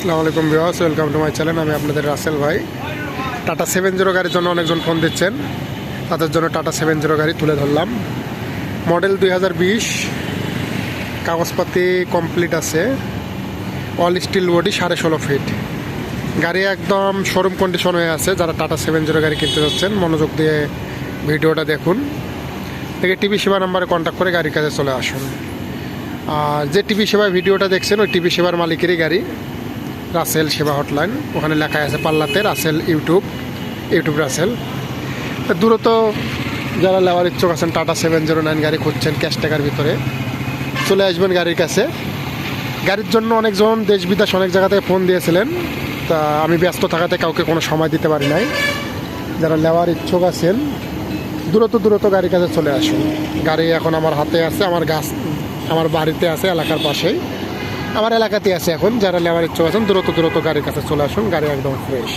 আসসালামু আলাইকুম বিওয়াস ওয়েলকাম টু মাই চ্যানেল। আমি আপনাদের রাসেল ভাই। টাটা সেভেন জিরো গাড়ির জন্য অনেকজন ফোন দিচ্ছেন। তাদের জন্য টাটা সেভেন জিরো গাড়ি তুলে ধরলাম। মডেল দুই হাজার বিশ, কাগজপাতি কমপ্লিট আছে। অল স্টিল বডি সাড়ে ষোলো ফিট। গাড়ি একদম শোরুম কন্ডিশন হয়ে আছে। যারা টাটা সেভেন জিরো গাড়ি কিনতে যাচ্ছেন, মনোযোগ দিয়ে ভিডিওটা দেখুন। দেখে টিভি সেবা নাম্বারে কন্ট্যাক্ট করে গাড়ির কাছে চলে আসুন। আর যে টিভি সেবা ভিডিওটা দেখছেন, ওই টিভি সেবার মালিকেরই গাড়ি। রাসেল সেবা হটলাইন। ওখানে লেখা আছে পাল্লাতে, রাসেল ইউটিউব ইউটিউব রাসেল। দূরত যারা লেওয়ার ইচ্ছুক আছেন, টাটা সেভেন জিরো নাইন গাড়ি খুঁজছেন ক্যাশ টাকার ভিতরে। চলে আসবেন গাড়ির কাছে। গাড়ির জন্য অনেকজন দেশ বিদেশ অনেক জায়গা থেকে ফোন দিয়েছিলেন। তা আমি ব্যস্ত থাকাতে কাউকে কোনো সময় দিতে পারি নাই। যারা নেওয়ার ইচ্ছুক আছেন, দূরত দূরত গাড়ির কাছে চলে আসুন। গাড়ি এখন আমার হাতে আছে, আমার গাছ, আমার বাড়িতে আছে, এলাকার পাশেই। আমার এলাকাতে আছে এখন। যারা নেওয়ার ইচ্ছুক আছেন, দ্রুত দ্রুত গাড়ির কাছে চলে আসুন। গাড়ি একদম ফ্রেশ